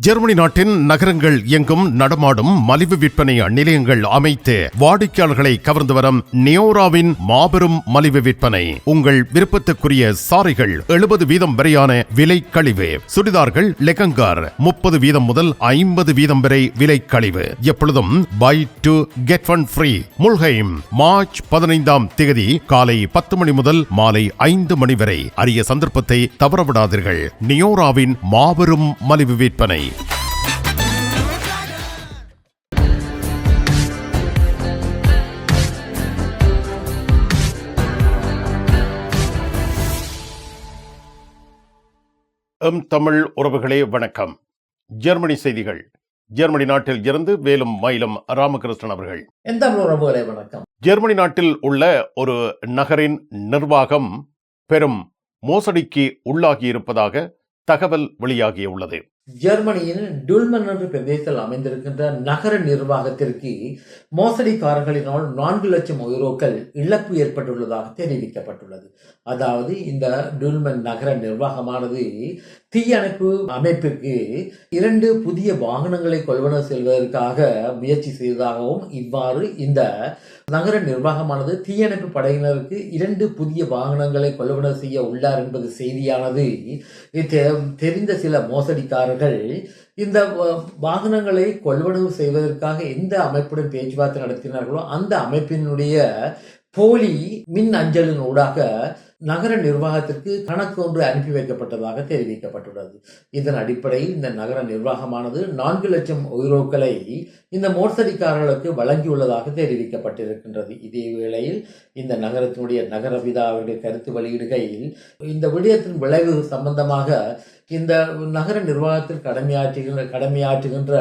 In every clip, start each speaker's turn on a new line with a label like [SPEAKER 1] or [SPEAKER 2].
[SPEAKER 1] Germany நாட்டின் நகரங்கள் எங்கும் நடமாடும் மலிவு விற்பனை நிலையங்கள் அமைத்து வாடிக்கையாளர்களை கவர்ந்து வரும் நியோராவின் மாபெரும் மலிவு விற்பனை. உங்கள் விருப்பத்துக்குரிய சாரிகள் எழுபது வீதம் வரையான விலை கழிவு. சுடிதார்கள் லெகங்கார் முப்பது வீதம் முதல் ஐம்பது வீதம் வரை விலை கழிவு. எப்பொழுதும் buy two get one free Mulheim March பதினைந்தாம் தேதி காலை பத்து மணி முதல் மாலை ஐந்து மணி வரை. அரிய சந்தர்ப்பத்தை தவறவிடாதீர்கள். நியோராவின் மாபெரும் மலிவு விற்பனை. எம் தமிழ் உறவுகளே வணக்கம். ஜெர்மனி செய்திகள். ஜெர்மனி நாட்டில் இருந்து வேலும் மயிலும் ராமகிருஷ்ணன் அவர்கள்.
[SPEAKER 2] உறவுகளே வணக்கம்.
[SPEAKER 1] ஜெர்மனி நாட்டில் உள்ள ஒரு நகரின் நிர்வாகம் பெரும் மோசடிக்கு உள்ளாகி இருப்பதாக தகவல் வெளியாகியுள்ளது.
[SPEAKER 2] ஜெர்மனியின் டுல்மன் என்ற பிரதேசத்தில் அமைந்திருக்கின்ற நகர நிர்வாகத்திற்கு மோசடிக்காரர்களினால் நான்கு லட்சம் யூரோக்கள் இழப்பு ஏற்பட்டுள்ளதாக தெரிவிக்கப்பட்டுள்ளது. அதாவது இந்த டுல்மன் நகர நிர்வாகமானது தீயணைப்பு அமைப்பிற்கு இரண்டு புதிய வாகனங்களை கொள்வன செல்வதற்காக முயற்சி செய்ததாகவும் இவ்வாறு இந்த நகர நிர்வாகமானது தீயணைப்பு படையினருக்கு இரண்டு புதிய வாகனங்களை கொள்வன செய்ய உள்ளார் என்பது செய்தியானது. தெ- தெரிந்த சில மோசடிக்காரர்கள் இந்த வாகனங்களை கொள்வனவு செய்வதற்காக எந்த அமைப்புடன் பேச்சுவார்த்தை நடத்தினார்களோ அந்த அமைப்பினுடைய போலி மின் அஞ்சலின் ஊடாக நகர நிர்வாகத்திற்கு கணக்கு ஒன்று அனுப்பி வைக்கப்பட்டதாக தெரிவிக்கப்பட்டுள்ளது. இதன் அடிப்படையில் இந்த நகர நிர்வாகமானது நான்கு லட்சம் யூரோக்களை இந்த மோசடிக்காரர்களுக்கு வழங்கியுள்ளதாக தெரிவிக்கப்பட்டிருக்கின்றது. இதே வேளையில் இந்த நகரத்தினுடைய நகரபிதா அவருடைய கருத்து வெளியிடுகையில் இந்த விடயத்தின் விளைவு சம்பந்தமாக இந்த நகர நிர்வாகத்தில் கடமையாற்றுகின்ற கடமையாற்றுகின்ற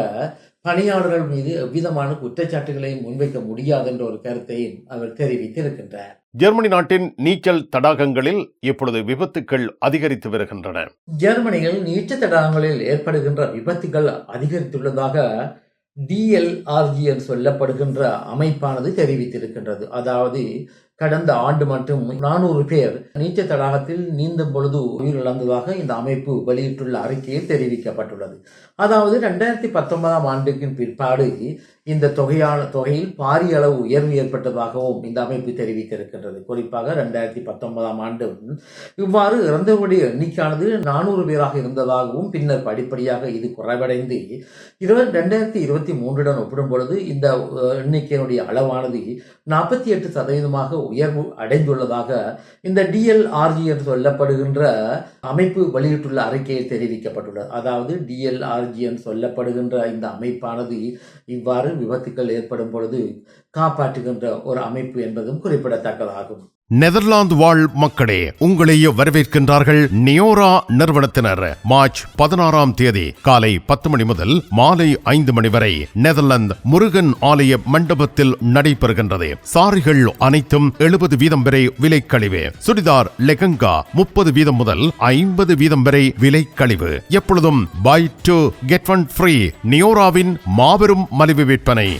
[SPEAKER 2] பணியாளர்கள் மீது எவ்விதமான குற்றச்சாட்டுகளை முன்வைக்க முடியாது என்ற ஒரு கருத்தையும் அவர் தெரிவித்திருக்கின்றார்.
[SPEAKER 1] ஜெர்மனி நாட்டின் நீச்சல் தடாகங்களில் இப்பொழுது விபத்துக்கள் அதிகரித்து வருகின்றன.
[SPEAKER 2] ஜெர்மனியில் நீச்சல் தடாகங்களில் ஏற்படுகின்ற விபத்துகள் அதிகரித்துள்ளதாக டிஎல்ஆர்ஜி என்று சொல்லப்படுகின்ற அமைப்பானது தெரிவித்திருக்கின்றது. அதாவது கடந்த ஆண்டு மட்டும் நானூறு பேர் நீச்சல் தடாகத்தில் நீந்தும் பொழுது உயிரிழந்ததாக இந்த அமைப்பு வெளியிட்டுள்ள அறிக்கையில் தெரிவிக்கப்பட்டுள்ளது. அதாவது ரெண்டாயிரத்தி பத்தொன்பதாம் ஆண்டுக்கு பிற்பாடு இந்த தொகையான தொகையில் பாரிய அளவு உயர்வு ஏற்பட்டதாகவும் இந்த அமைப்பு தெரிவித்திருக்கின்றது. குறிப்பாக ரெண்டாயிரத்தி பத்தொன்பதாம் ஆண்டு. இவ்வாறு இறந்தவருடைய எண்ணிக்கையானது நானூறு பேராக இருந்ததாகவும் பின்னர் படிப்படியாக இது குறைவடைந்து இருபது ரெண்டாயிரத்தி இருபத்தி மூன்றுடன் ஒப்பிடும் பொழுது இந்த எண்ணிக்கையினுடைய அளவானது நாற்பத்தி எட்டு சதவீதமாக உயர்வு அடைந்துள்ளதாக இந்த டிஎல்ஆர்ஜி என்று சொல்லப்படுகின்ற அமைப்பு வெளியிட்டுள்ள அறிக்கையில் தெரிவிக்கப்பட்டுள்ளது. அதாவது டிஎல்ஆர்ஜி என்று சொல்லப்படுகின்ற இந்த அமைப்பானது இவ்வாறு விபத்துக்கள் ஏற்படும் பொழுது காப்பாற்றுகின்ற ஒரு அமைப்பு என்பதும் குறிப்பிடத்தக்கதாகும்.
[SPEAKER 1] நெதர்லாந்து வாழ் மக்களே உங்களை வரவேற்கின்றார்கள் நியோரா நிறுவனத்தினர். மார்ச் பதினாறாம் தேதி காலை பத்து மணி முதல் மாலை ஐந்து மணி வரை நெதர்லாந்து முருகன் ஆலய மண்டபத்தில் நடைபெறுகின்றது. சாரிகள் அனைத்தும் எழுபது வீதம் வரை விலை கழிவு. சுடிதார் லெகங்கா முப்பது வீதம் முதல் ஐம்பது வீதம் வரை விலை கழிவு. எப்பொழுதும் buy two get one free நியோராவின் மாபெரும் மலிவு விற்பனை.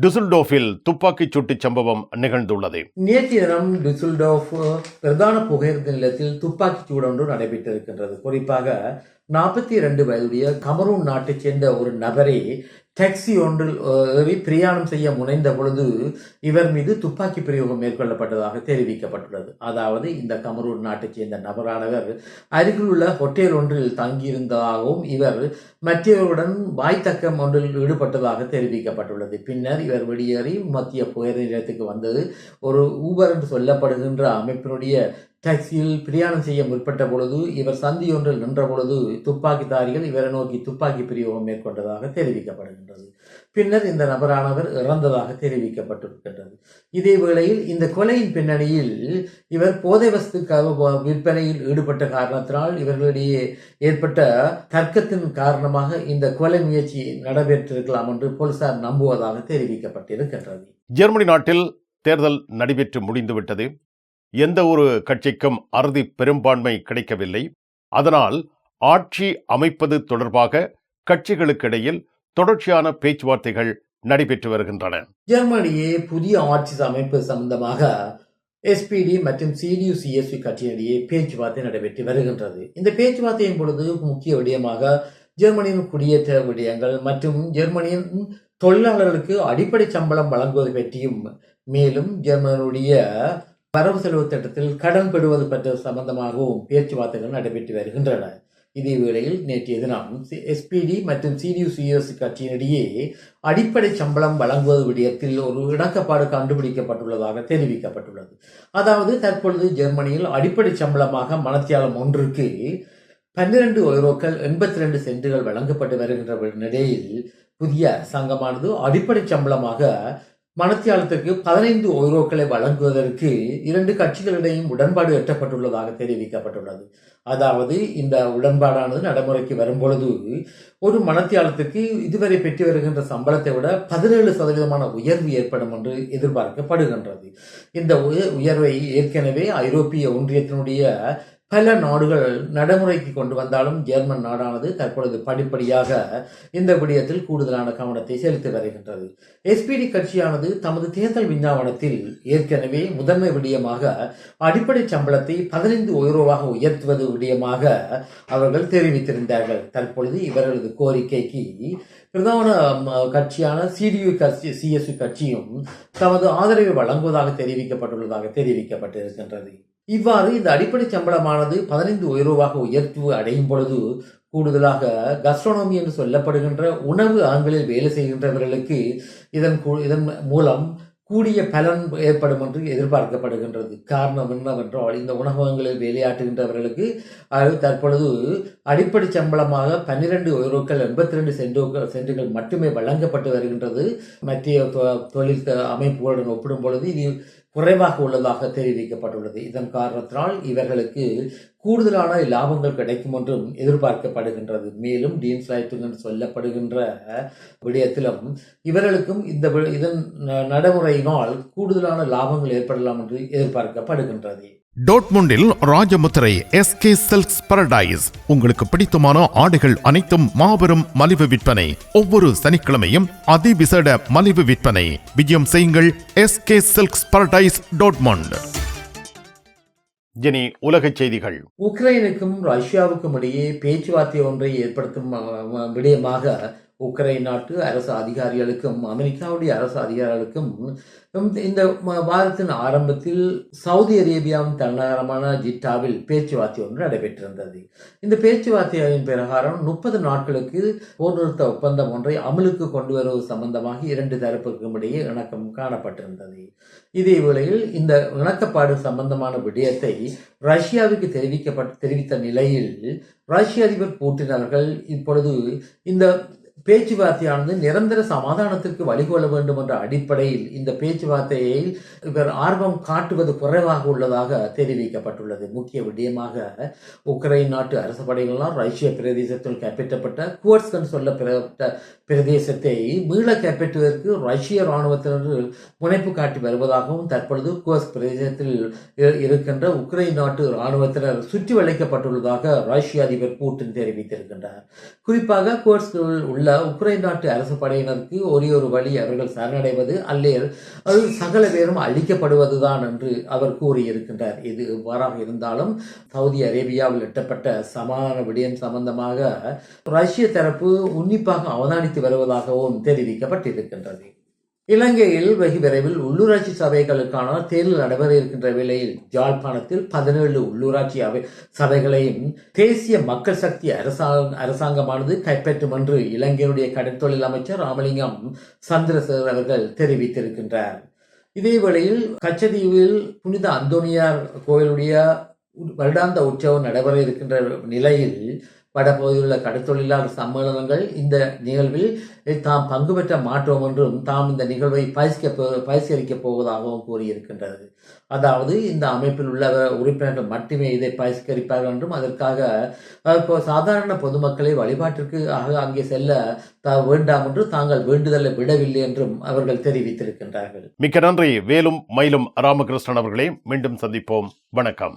[SPEAKER 1] டிசுல்டோஃபில் துப்பாக்கிச் சூட்டுச் சம்பவம் நிகழ்ந்துள்ளது.
[SPEAKER 2] நேற்றைய தினம் டிசுல்டோஃப் பிரதான புகையிரத நிலையத்தில் துப்பாக்கிச் சூடு ஒன்று நடைபெற்றிருக்கின்றது. குறிப்பாக நாற்பத்தி இரண்டு வயதுடைய கமரூன் நாட்டைச் சேர்ந்த ஒரு நபரை டாக்ஸி ஒன்றில் ஏறி பிரயாணம் செய்ய முனைந்த பொழுது இவர் மீது துப்பாக்கி பிரயோகம் மேற்கொள்ளப்பட்டதாக தெரிவிக்கப்பட்டுள்ளது. அதாவது இந்த கமரூர் நாட்டைச் சேர்ந்த நபரானவர் அருகிலுள்ள ஹோட்டல் ஒன்றில் தங்கியிருந்ததாகவும் இவர் மற்றவருடன் வாய்த்தக்கம் ஒன்றில் ஈடுபட்டதாக தெரிவிக்கப்பட்டுள்ளது. பின்னர் இவர் வெளியேறி மத்திய புயல் நிலையத்துக்கு வந்தது ஒரு ஊபர் என்று சொல்லப்படுகின்ற அமைப்பினுடைய டாக்ஸியில் பிரயாணம் செய்ய முற்பட்ட பொழுது இவர் சந்தி ஒன்றில் நின்ற பொழுது துப்பாக்கிதாரிகள் இவரை நோக்கி துப்பாக்கி பிரயோகம் மேற்கொண்டதாக தெரிவிக்கப்படுகின்றது. பின்னர் இந்த நபரானவர் இறந்ததாக தெரிவிக்கப்பட்டிருக்கின்றது. இதே வேளையில் இந்த கொலையின் பின்னணியில் இவர் போதை வஸ்து விற்பனையில் ஈடுபட்ட காரணத்தினால் இவர்களிடையே ஏற்பட்ட தர்க்கத்தின் காரணமாக இந்த கொலை முயற்சி நடைபெற்றிருக்கலாம் என்று போலீசார் நம்புவதாக தெரிவிக்கப்பட்டிருக்கின்றது.
[SPEAKER 1] ஜெர்மனி நாட்டில் தேர்தல் நடைபெற்று முடிந்துவிட்டது. எந்த ஒரு கட்சிக்கும் அறுதி பெரும்பான்மை கிடைக்கவில்லை. அதனால் ஆட்சி அமைப்பது தொடர்பாக கட்சிகளுக்கிடையில் தொடர்ச்சியான பேச்சுவார்த்தைகள் நடைபெற்று வருகின்றன.
[SPEAKER 2] ஜெர்மனியே புதிய ஆட்சி அமைப்பு சம்பந்தமாக எஸ்பிடி மற்றும் சிடியு சிஎஸ்பி கட்சியிடையே பேச்சுவார்த்தை நடைபெற்று வருகின்றது. இந்த பேச்சுவார்த்தையின் பொழுது முக்கிய விடயமாக ஜெர்மனியின் குடியேற்ற விடயங்கள் மற்றும் ஜெர்மனியின் தொழிலாளர்களுக்கு அடிப்படை சம்பளம் வழங்குவது பற்றியும் மேலும் ஜெர்மனுடைய வரவு செலவு திட்டத்தில் கடன் பெறுவது பற்ற சம்பந்தமாகவும் பேச்சுவார்த்தைகள் நடைபெற்று வருகின்றன. இதே வேளையில் நேற்றைய தினம் எஸ்பிடி மற்றும் சிடியு சிஎஸ் கட்சியினிடையே அடிப்படை சம்பளம் வழங்குவது விடயத்தில் ஒரு இணக்கப்பாடு கண்டுபிடிக்கப்பட்டுள்ளதாக தெரிவிக்கப்பட்டுள்ளது. அதாவது தற்பொழுது ஜெர்மனியில் அடிப்படை சம்பளமாக மனத்தியாலம் ஒன்றுக்கு பன்னிரண்டு யூரோக்கள் எண்பத்தி ரெண்டு சென்ட்டுகள் வழங்கப்பட்டு வருகின்ற நிலையில் புதிய அரசாங்கமானது அடிப்படை சம்பளமாக மனத்தியாலத்திற்கு பதினைந்து ஓரோக்களை வழங்குவதற்கு இரண்டு கட்சிகளிடையும் உடன்பாடு எட்டப்பட்டுள்ளதாக தெரிவிக்கப்பட்டுள்ளது. அதாவது இந்த உடன்பாடானது நடைமுறைக்கு வரும்பொழுது ஒரு மனத்தியாலத்துக்கு இதுவரை பெற்று வருகின்ற சம்பளத்தை விட பதினேழு சதவீதமான உயர்வு ஏற்படும் என்று எதிர்பார்க்கப்படுகின்றது. இந்த உயர்வை ஏற்கனவே ஐரோப்பிய ஒன்றியத்தினுடைய பல நாடுகள் நடைமுறைக்கு கொண்டு வந்தாலும் ஜெர்மன் நாடானது தற்பொழுது படிப்படியாக இந்த விடயத்தில் கூடுதலான கவனத்தை செலுத்தி வருகின்றது. எஸ்பிடி கட்சியானது தமது தேர்தல் விஞ்ஞாபனத்தில் ஏற்கனவே முதன்மை விடயமாக அடிப்படை சம்பளத்தை பதினைந்து உயர்வாக உயர்த்துவது விடயமாக அவர்கள் தெரிவித்திருந்தார்கள். தற்பொழுது இவர்களது கோரிக்கைக்கு பிரதான ம, கட்சியான சிடியு கட்சி சிஎஸ்யு கட்சியும் தமது ஆதரவை வழங்குவதாக தெரிவிக்கப்பட்டுள்ளதாக தெரிவிக்கப்பட்டிருக்கின்றது. இவ்வாறு இந்த அடிப்படை சம்பளமானது பதினைந்து உயர்வாக உயர்த்து அடையும் பொழுது கூடுதலாக கஸ்ட்ரோனமி என்று சொல்லப்படுகின்ற உணவு ஆண்களில் வேலை செய்கின்றவர்களுக்கு இதன் கூ- இதன் மூலம் கூடிய பலன் ஏற்படும் என்று எதிர்பார்க்கப்படுகின்றது. காரணம் என்னவென்றால் இந்த உணவகங்களில் வேலையாற்றுகின்றவர்களுக்கு அது தற்பொழுது அடிப்படை சம்பளமாக பன்னிரண்டு யூரோக்கள் எண்பத்தி ரெண்டு சென்டோக்கள் சென்டுகள் மட்டுமே வழங்கப்பட்டு வருகின்றது. மத்திய தொ- தொழில் அமைப்புகளுடன் ஒப்பிடும் பொழுது இது குறைவாக உள்ளதாக தெரிவிக்கப்பட்டுள்ளது. இதன் காரணத்தினால் இவர்களுக்கு கூடுதலான லாபங்கள் கிடைக்கும் என்றும் எதிர்பார்க்கப்படுகின்றது. மேலும் டீன்ஸ் லைட்டிங் என்று சொல்லப்படுகின்ற விடயத்திலும் இவர்களுக்கும் இந்த வி- இதன் நடைமுறையினால் கூடுதலான லாபங்கள் ஏற்படலாம் என்று எதிர்பார்க்கப்படுகின்றது.
[SPEAKER 1] டோட்முண்டில் ராஜமுத்திரை எஸ்கே சில்க்ஸ் பரடைஸ் உங்களுக்கு பிடித்தமான ஆடைகள் அனைத்தும் மாபெரும் மலிவு விற்பனை. ஒவ்வொரு சனிக்கிழமையும் அதிவிசேட மலிவு விற்பனை. விஜயம் செய்யுங்கள் எஸ்கே சில்க்ஸ் பரடைஸ் டோட்மண்ட். இனி உலகச் செய்திகள்.
[SPEAKER 2] உக்ரைனுக்கும் ரஷ்யாவுக்கும் இடையே பேச்சுவார்த்தை ஒன்றை ஏற்படுத்தும் விடயமாக உக்ரைன் நாட்டு அரசு அதிகாரிகளுக்கும் அமெரிக்காவுடைய அரசு அதிகாரிகளுக்கும் இந்த- வாரத்தின் ஆரம்பத்தில் சவுதி அரேபியாவின் தலைநகரமான ஜிட்டாவில் பேச்சுவார்த்தை ஒன்று நடைபெற்றிருந்தது. இந்த பேச்சுவார்த்தையின் பிரகாரம் முப்பது நாட்களுக்கு போர்நிறுத்த ஒப்பந்தம் ஒன்றை அமலுக்கு கொண்டு வருவது சம்பந்தமாக இரண்டு தரப்புக்கும் இடையே இணக்கம் காணப்பட்டிருந்தது. இதே வேளையில் இந்த இணக்கப்பாடு சம்பந்தமான விடயத்தை ரஷ்யாவுக்கு தெரிவிக்கப்பட்ட தெரிவித்த நிலையில் ரஷ்ய அதிபர் பூட்டின் அவர்கள் இப்பொழுது இந்த பேச்சுவார்த்தையானது நிரந்தர சமாதானத்திற்கு வழிகொள்ள வேண்டும் என்ற அடிப்படையில் இந்த பேச்சுவார்த்தையை இவர் ஆர்வம் காட்டுவது குறைவாக உள்ளதாக தெரிவிக்கப்பட்டுள்ளது. முக்கிய விடயமாக உக்ரைன் நாட்டு அரசு படைகளால் ரஷ்ய பிரதேசத்தில் கைப்பற்றப்பட்ட குவர்ஸ்கன் சொல்லப்பட்ட பிரதேசத்தை மீள கைப்பற்றுவதற்கு ரஷ்ய இராணுவத்தினர் முனைப்பு காட்டி வருவதாகவும் தற்பொழுது குவர்ஸ் பிரதேசத்தில் இருக்கின்ற உக்ரைன் நாட்டு இராணுவத்தினர் சுற்றி வளைக்கப்பட்டுள்ளதாக ரஷ்ய அதிபர் பூட்டின் தெரிவித்திருக்கின்றார். குறிப்பாக குவர்ஸ்களில் உள்ள உக்ரைன் நாட்டு அரசு படையினருக்கு ஒரே ஒரு வழி அவர்கள் சரணடைவது அல்லே அது சகல பேரும் அழிக்கப்படுவதுதான் என்று அவர் கூறியிருக்கின்றார். இது எவ்வாறாக இருந்தாலும் சவுதி அரேபியாவில் எட்டப்பட்ட சமாதான விடயம் சம்பந்தமாக ரஷ்ய தரப்பு உன்னிப்பாக அவதானித்து வருவதாகவும் தெரிவிக்கப்பட்டிருக்கின்றது. இலங்கையில் வெகு விரைவில் உள்ளூராட்சி சபைகளுக்கான தேர்தல் நடைபெற இருக்கின்ற வேளையில் ஜாழ்ப்பாணத்தில் பதினேழு உள்ளூராட்சி அவை சபைகளையும் தேசிய மக்கள் சக்தி அரசாங்க அரசாங்கமானது கைப்பற்றும் என்று இலங்கையினுடைய கடற்தொழில் அமைச்சர் ராமலிங்கம் சந்திரசேகர் அவர்கள் தெரிவித்திருக்கின்றார். இதே வேளையில் கச்சதீவில் புனித அந்தோனியார் கோயிலுடைய வருடாந்த உற்சவம் நடைபெற இருக்கின்ற நிலையில் வடபகுதியில் உள்ள கடத்தொழிலாளர் சம்மேளனங்கள் இந்த நிகழ்வில் தாம் பங்கு பெற்ற மாட்டோம் என்றும் தாம் இந்த நிகழ்வை பரிசிக்க பரிசீலிக்கப் போவதாகவும் கூறியிருக்கின்றது. அதாவது இந்த அமைப்பில் உள்ள உறுப்பினர்கள் மட்டுமே இதை பரிஷ்கரிப்பார்கள் என்றும் அதற்காக இப்போ சாதாரண பொதுமக்களை வழிபாட்டிற்கு ஆக அங்கே செல்ல வேண்டாம் என்று தாங்கள் வேண்டுதலை விடவில்லை என்றும் அவர்கள் தெரிவித்திருக்கின்றார்கள்.
[SPEAKER 1] மிக்க நன்றி. வேலும் மயிலும் ராமகிருஷ்ணன் அவர்களே மீண்டும் சந்திப்போம். வணக்கம்.